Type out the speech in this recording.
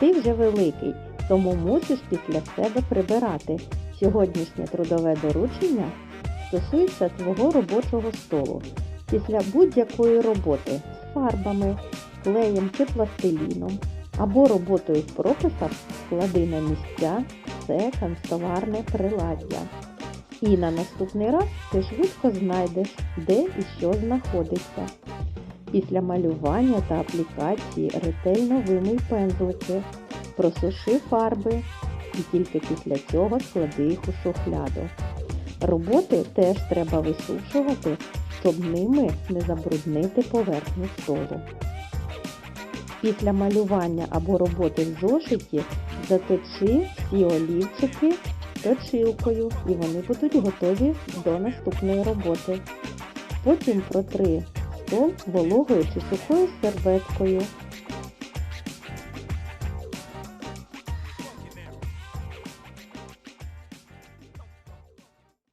Ти вже великий, тому мусиш після себе прибирати. Сьогоднішнє трудове доручення стосується твого робочого столу. Після будь-якої роботи з фарбами, клеєм чи пластиліном або роботою в прописах склади на місця все канцтоварне приладдя. І на наступний раз ти швидко знайдеш, де і що знаходиться. Після малювання та аплікації ретельно вимий пензлики, просуши фарби і тільки після цього склади їх у шухляду. Роботи теж треба висушувати, щоб ними не забруднити поверхню столу. Після малювання або роботи в зошиті заточи всі олівчики точилкою і вони будуть готові до наступної роботи. Потім протри стол вологою чи сухою серветкою